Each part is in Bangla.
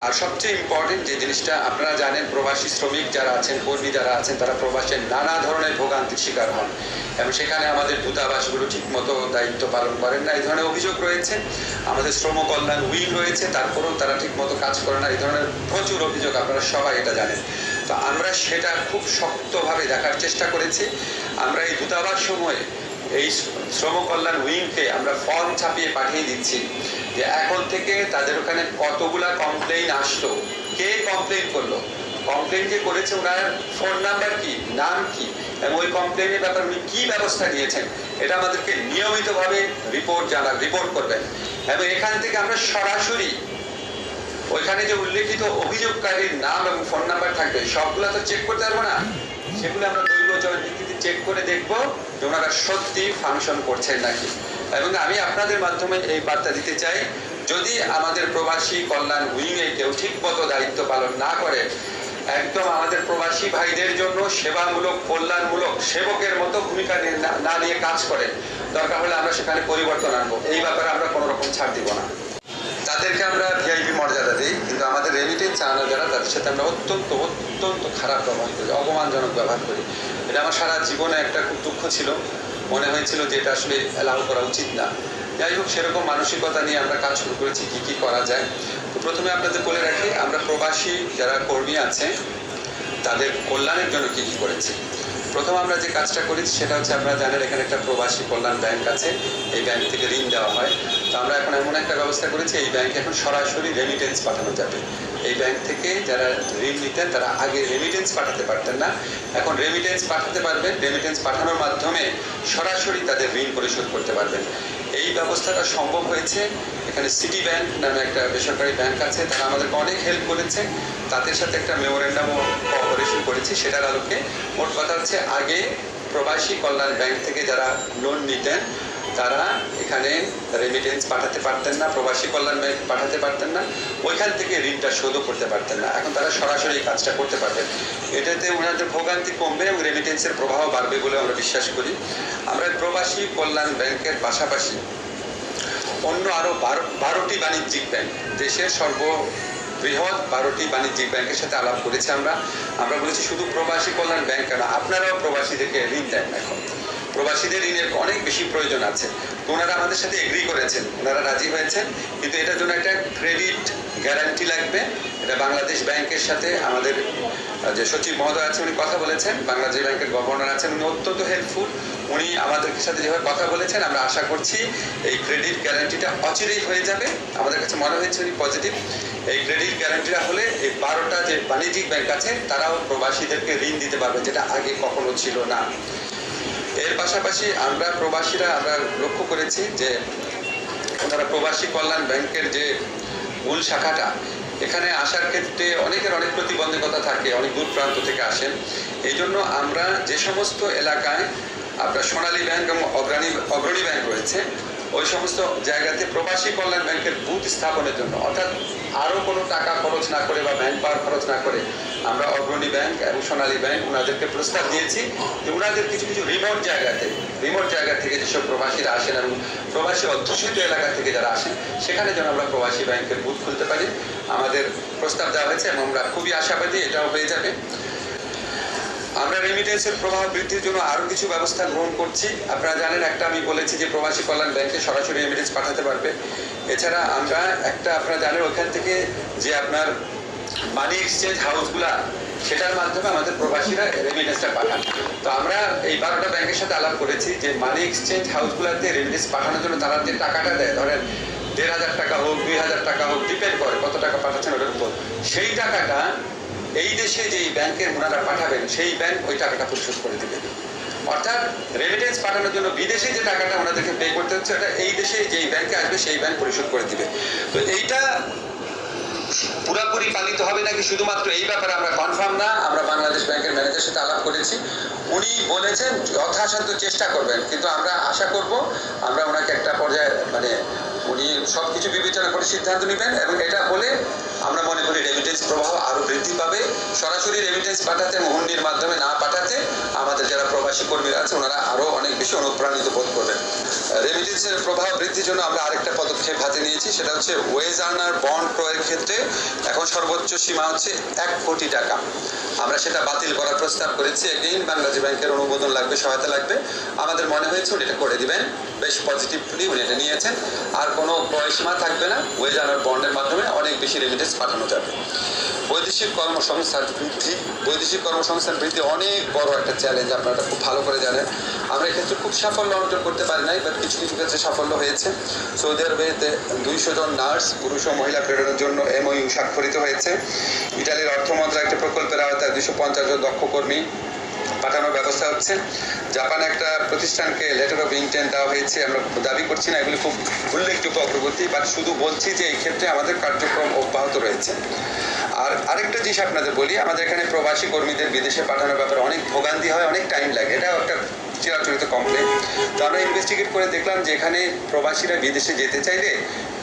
আর সবচেয়ে ইম্পর্টেন্ট যে জিনিসটা আপনারা জানেন, প্রবাসী শ্রমিক যারা আছেন, কর্মী যারা আছেন, তারা প্রবাসের নানা ধরনের ভোগান্তির শিকার হন। এবং সেখানে আমাদের দূতাবাসগুলো ঠিকমতো দায়িত্ব পালন করেন না। এই ধরনের অভিযোগ রয়েছে। আমাদের শ্রম কল্যাণ উইং রয়েছে। তারপরেও তারা ঠিকমতো কাজ করে না। এই ধরনের প্রচুর অভিযোগ আপনারা সবাই এটা জানেন। তো আমরা সেটা খুব শক্তভাবে দেখার চেষ্টা করেছি। আমরা এই দূতাবাস সময়ে এই শ্রম কল্যাণ উইংকে আমরা ফর্ম ছাপিয়ে পাঠিয়ে দিচ্ছি যে এখন থেকে তাদের ওখানে কতগুলা কমপ্লেইন আসলো? কে কমপ্লেইন করল? কমপ্লেইন যে করেছে ওনার ফোন নাম্বার কি? নাম কি? এবং ওই কমপ্লেইনের ব্যাপারে উনি কি ব্যবস্থা নিয়েছেন? এটা আমাদেরকে নিয়মিতভাবে রিপোর্ট জানা রিপোর্ট করবেন। এবং এখান থেকে আমরা সরাসরি ওইখানে যে উল্লেখিত অভিযোগকারীর নাম এবং ফোন নাম্বার থাকবে, সবগুলো তো চেক করতে পারব না? সেগুলো আমরা দৈব ভিত্তিতে চেক করে দেখব ওনারা সত্যি ফাংশন করছেন নাকি। এবং আমি আপনাদের মাধ্যমে এই বার্তা দিতে চাই, যদি আমাদের প্রবাসী কল্যাণ উইংয়ে কেউ ঠিক মতো দায়িত্ব পালন না করে, একদম আমাদের প্রবাসী ভাইদের জন্য সেবামূলক, কল্যাণমূলক, সেবকের মতো ভূমিকা না- নিয়ে কাজ করে দরকার হলে আমরা সেখানে পরিবর্তন আনব। এই ব্যাপারে আমরা কোনো রকম ছাড় দিব না। তাদেরকে আমরা ভিআইপি মর্যাদা দিই, কিন্তু আমাদের রেমিটেন্স চালানো যারা, তাদের সাথে আমরা অত্যন্ত অত্যন্ত খারাপ ব্যবহার করি, অপমানজনক ব্যবহার করি। এটা আমার সারা জীবনে একটা খুব দুঃখ ছিল। মনে হয়েছিল যে এটা আসলে অ্যালাউ করা উচিত না। যাই হোক, সেরকম মানসিকতা নিয়ে আমরা কাজ শুরু করেছি, কি কি করা যায়। তো প্রথমে আপনাদের বলে রাখি, আমরা প্রবাসী যারা কর্মী আছে তাদের কল্যাণের জন্য কি কি করেছি। প্রথম আমরা যে কাজটা করেছি, সেটা হচ্ছে আপনারা জানেন, এখানে একটা প্রবাসী কল্যাণ ব্যাংক আছে। এই ব্যাংক থেকে ঋণ দেওয়া হয়। আমরা এখন এমন একটা ব্যবস্থা করেছি, এই ব্যাংকে এখন সরাসরি রেমিটেন্স পাঠানো যাবে। এই ব্যাংক থেকে যারা ঋণ নিতেন, তারা আগে রেমিটেন্স পাঠাতে পারতেন না। এখন রেমিটেন্স পাঠাতে পারবেন রেমিটেন্স পাঠানোর মাধ্যমে সরাসরি তাদের ঋণ পরিশোধ করতে পারবেন। এই ব্যবস্থাটা সম্ভব হয়েছে। এখানে সিটি ব্যাংক নামে একটা বেসরকারি ব্যাংক আছে, তারা আমাদেরকে অনেক হেল্প করেছে। তাদের সাথে একটা মেমোরেন্ডামও কোঅপারেশন করেছি, সেটার আলোকে। মোট কথা হচ্ছে, আগে প্রবাসী কল্যাণ ব্যাংক থেকে যারা লোন নিতেন তারা এখানে রেমিটেন্স পাঠাতে পারতেন না, প্রবাসী কল্যাণ ব্যাংক পাঠাতে পারতেন না, ওইখান থেকে ঋণটা শোধও করতে পারতেন না। এখন তারা সরাসরি কাজটা করতে পারবেন এটাতে ওনাদের ভোগান্তি কমবে এবং রেমিটেন্সের প্রবাহ বাড়বে বলে আমরা বিশ্বাস করি। আমরা প্রবাসী কল্যাণ ব্যাংকের পাশাপাশি অন্য আরও বারো, বারোটি বাণিজ্যিক ব্যাংক দেশের সর্ব বৃহৎ বারোটি বাণিজ্যিক ব্যাংকের সাথে আলাপ করেছি আমরা। আমরা বলেছি শুধু প্রবাসী কল্যাণ ব্যাংক কেন, আপনারাও প্রবাসীদেরকে ঋণ দেন এখন। প্রবাসীদের ঋণের অনেক বেশি প্রয়োজন আছে। ওনারা আমাদের সাথে এগ্রি করেছেন। ওনারা রাজি হয়েছেন। কিন্তু এটার জন্য একটা ক্রেডিট গ্যারান্টি লাগবে। এটা বাংলাদেশ ব্যাংকের সাথে আমাদের যে সচিব মহোদয় আছেন, উনি কথা বলেছেন। বাংলাদেশ ব্যাংকের গভর্নর আছেন। উনি অত্যন্ত হেল্পফুল উনি আমাদের সাথে যেভাবে কথা বলেছেন, আমরা আশা করছি এই ক্রেডিট গ্যারান্টিটা অচিরেই হয়ে যাবে। আমাদের কাছে মনে হয়েছে উনি পজিটিভ এই ক্রেডিট গ্যারান্টিটা হলে এই বারোটা যে বাণিজ্যিক ব্যাংক আছে, তারাও প্রবাসীদেরকে ঋণ দিতে পারবে, যেটা আগে কখনো ছিল না। এর পাশাপাশি আমরা প্রবাসীরা, আমরা লক্ষ্য করেছি যে ওনারা প্রবাসী কল্যাণ ব্যাংকের যে মূল শাখাটা, এখানে আসার ক্ষেত্রে অনেকের অনেক প্রতিবন্ধকতা থাকে, অনেক দূর প্রান্ত থেকে আসেন। এই জন্য আমরা যে সমস্ত এলাকায় আপনার সোনালী ব্যাংক এবং অগ্রণী অগ্রণী ব্যাংক রয়েছে, ওই সমস্ত জায়গাতে প্রবাসী কল্যাণ ব্যাংকের বুথ স্থাপনের জন্য, অর্থাৎ আরও কোনো টাকা খরচ না করে বা ব্যাংক পাওয়ার খরচ না করে আমরা অগ্রণী ব্যাংক এবং সোনালী ব্যাংক ওনাদেরকে প্রস্তাব দিয়েছি যে ওনাদের কিছু কিছু রিমোট জায়গাতে রিমোট জায়গা থেকে যেসব প্রবাসীরা আসেন এবং প্রবাসী অধ্যুষিত এলাকা থেকে যারা আসেন, সেখানে যেন আমরা প্রবাসী ব্যাংকের বুথ খুলতে পারি। আমাদের প্রস্তাব দেওয়া হয়েছে এবং আমরা খুবই আশাবাদী এটাও হয়ে যাবে। আমরা রেমিটেন্সের প্রভাব বৃদ্ধির জন্য আরও কিছু ব্যবস্থা গ্রহণ করছি। আপনারা জানেন, একটা আমি বলেছি যে প্রবাসী কল্যাণ ব্যাংকে সরাসরি রেমিটেন্স পাঠাতে পারবে। এছাড়া আমরা একটা, আপনারা জানেন ওখান থেকে যে আপনার মানি এক্সচেঞ্জ হাউসগুলা সেটার মাধ্যমে আমাদের প্রবাসীরা রেমিটেন্সটা পাঠান। তো আমরা এই বারোটা ব্যাংকের সাথে আলাপ করেছি যে মানি এক্সচেঞ্জ হাউসগুলোতে রেমিটেন্স পাঠানোর জন্য তারা যে টাকাটা দেয়, ধরেন দেড় হাজার টাকা হোক, দুই হাজার টাকা হোক ডিপেন্ড করে কত টাকা পাঠাচ্ছেন ওটার উপর, সেই টাকাটা এই দেশে যেই ব্যাংকের ওনারা পাঠাবেন, সেই ব্যাংক ওই টাকাটা পরিশোধ করে দেবে। অর্থাৎ রেমিটেন্স পাঠানোর জন্য বিদেশে যে টাকাটা ওনাদেরকে পে করতে হচ্ছে, ওটা এই দেশে যেই ব্যাংকে আসবে, সেই ব্যাংক পরিশোধ করে দিবে। তো এইটা পুরাপুরি পালিত হবে নাকি শুধুমাত্র এই ব্যাপারে আমরা কনফার্ম না, আমরা বাংলাদেশ ব্যাংকের ম্যানেজার সাথে আলাপ করেছি। উনি বলেছেন, যথাসাধ্য চেষ্টা করবেন, কিন্তু আমরা আশা করব, আমরা ওনাকে একটা পর্যায়ে মানে উনি সব কিছু বিবেচনা করে সিদ্ধান্ত নেবেন এবং এটা হলে আমরা মনে করি রেমিটেন্স প্রবাহ আরও বৃদ্ধি পাবে। সরাসরি রেমিটেন্স পাঠাতে মোহন্ডির মাধ্যমে না পাঠাতে আমাদের যারা প্রবাসী কর্মীরা আছে, ওনারা আরও অনেক বেশি অনুপ্রাণিত বোধ করবেন। রেমিটেন্সের প্রবাহ বৃদ্ধির জন্য আমরা আরেকটা পদক্ষেপ হাতে নিয়েছি, সেটা হচ্ছে ওয়েজ আর্নার বন্ড ক্রয়ের ক্ষেত্রে এখন সর্বোচ্চ সীমা হচ্ছে এক কোটি টাকা। আমরা সেটা বাতিল করার প্রস্তাব করেছি। এগেইন বাংলাদেশ ব্যাংকের অনুমোদন লাগবে, সহায়তা লাগবে। আমাদের মনে হয়েছে উনি এটা করে দিবেন। বেশ পজিটিভলি উনি এটা নিয়েছেন। আর কোনো বয়সীমা থাকবে না। ওয়েজ আর্নার বন্ডের মাধ্যমে অনেক বেশি রেমিটেন্স পাঠানো যাবে। বৈদেশিক কর্মসংস্থান বৃদ্ধি, বৈদেশিক কর্মসংস্থান বৃদ্ধি অনেক বড় একটা চ্যালেঞ্জ আপনারা খুব ভালো করে জানেন। আমরা এক্ষেত্রে খুব সাফল্য অর্জন করতে পারি নাই বাট কিছু কিছু ক্ষেত্রে সাফল্য হয়েছে। সৌদি আরবেতে দুইশো জন নার্স, পুরুষ ও মহিলা প্রেরণের জন্য এমওইউ স্বাক্ষরিত হয়েছে। ইটালির অর্থ মন্ত্রণালয় একটা প্রকল্পের আওতায় দুশো পঞ্চাশ জন দক্ষ কর্মী পাঠানোর ব্যবস্থা হচ্ছে। জাপানে একটা প্রতিষ্ঠানকে লেটার অফ ইন্টেন্ট দেওয়া হয়েছে, আমরা দাবি করছি না, এগুলি খুব উল্লেখযোগ্য অগ্রগতি বাট শুধু বলছি যে এই ক্ষেত্রে আমাদের কার্যক্রম অব্যাহত রয়েছে। আর আরেকটা জিনিস আপনাদের বলি, আমাদের এখানে প্রবাসী কর্মীদের বিদেশে পাঠানোর ব্যাপারে অনেক ভোগান্তি হয়, অনেক টাইম লাগে। এটাও একটা চিরাচরিত কমপ্লেন তো আমরা ইনভেস্টিগেট করে দেখলাম যে এখানে প্রবাসীরা বিদেশে যেতে চাইলে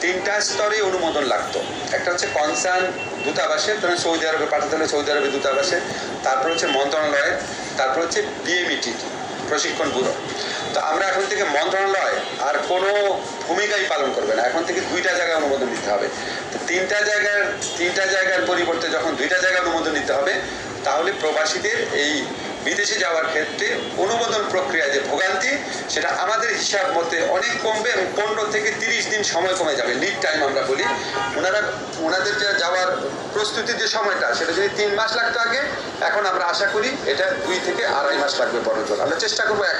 তিনটা স্তরে অনুমোদন লাগতো। একটা হচ্ছে কনসার্ন দূতাবাসে ধরেন সৌদি আরবে পাঠাতে হলে সৌদি আরবে দূতাবাসে তারপর হচ্ছে মন্ত্রণালয়ের, তারপর হচ্ছে বিএমইটি প্রশিক্ষণ ব্যুরো। তো আমরা এখন থেকে মন্ত্রণালয় আর কোনো ভূমিকাই পালন করবে না। এখন থেকে দুইটা জায়গায় অনুমোদন দিতে হবে। তো তিনটা জায়গার তিনটা জায়গার পরিবর্তে যখন দুইটা জায়গায় অনুমোদন দিতে হবে, তাহলে প্রবাসীদের এই বিদেশে যাওয়ার ক্ষেত্রে অনুমোদন প্রক্রিয়া যে ভোগান্তি, সেটা আমাদের হিসাব মতে অনেক কমবে এবং পনেরো থেকে তিরিশ দিন সময় কমে যাবে। লিড টাইম আমরা বলি। ওনারা, ওনাদের যে যাওয়ার প্রস্তুতির যে সময়টা, সেটা যদি তিন মাস লাগতো আগে, এখন আমরা আশা করি এটা দুই থেকে আড়াই মাস লাগবে বড় জোর আমরা চেষ্টা করব এক,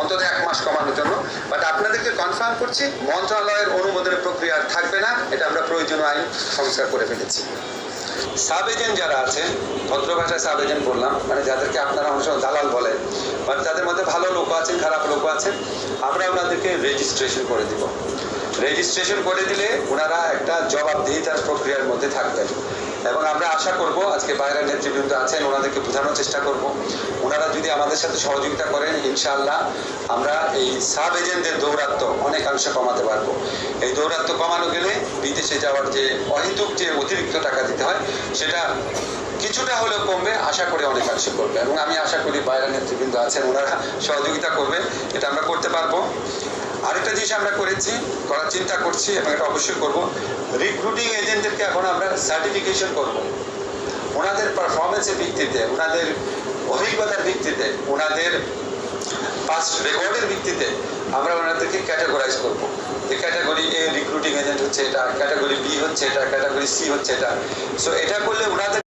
অন্তত এক মাস কমানোর জন্য। বাট আপনাদেরকে কনফার্ম করছি, মন্ত্রণালয়ের অনুমোদনের প্রক্রিয়া থাকবে না। এটা আমরা প্রয়োজনীয় আইন সংস্কার করে ফেলেছি। সাব এজেন্ট যারা আছেন, ভদ্র ভাষায় সাব এজেন্ট বললাম মানে যাদেরকে আপনারা অনেক দালাল বলেন বা যাদের মধ্যে ভালো লোক আছেন, খারাপ লোক আছেন, আমরা ওনাদেরকে রেজিস্ট্রেশন করে দিব। রেজিস্ট্রেশন করে দিলে ওনারা একটা জবাবদিহিতার প্রক্রিয়ার মধ্যে থাকবেন। এবং আমরা আশা করব, আজকে বাইরের নেতৃবৃন্দ আছেন, ওনাদেরকে বোঝানোর চেষ্টা করব। ওনারা যদি আমাদের সাথে সহযোগিতা করেন, ইনশাআল্লাহ আমরা এই সাব এজেন্টদের দৌরাত্ম অনেকাংশে কমাতে পারব। এই দৌরাত্ম কমানো গেলে বিদেশে যাওয়ার যে অহেতুক যে অতিরিক্ত টাকা দিতে হয়, সেটা কিছুটা হলেও কমবে, আশা করি অনেকাংশে করবে এবং আমি আশা করি বাইরের নেতৃবৃন্দ আছেন, ওনারা সহযোগিতা করবেন, এটা আমরা করতে পারব। আরেকটা জিনিস আমরা করেছি, করার চিন্তা করছি এবং এটা অবশ্যই করব। রিক্রুটিং এজেন্টদেরকে এখন আমরা সার্টিফিকেশন করব। ওনাদের পারফরমেন্সের ভিত্তিতে, ওনাদের অভিজ্ঞতার ভিত্তিতে, ওনাদের পাস্ট রেকর্ডের ভিত্তিতে আমরা ওনাদেরকে ক্যাটাগরাইজ করব। যে ক্যাটাগরি এ রিক্রুটিং এজেন্ট হচ্ছে এটা ক্যাটাগরি বি হচ্ছে এটা ক্যাটাগরি সি হচ্ছে এটা। সো এটা করলে ওনাদের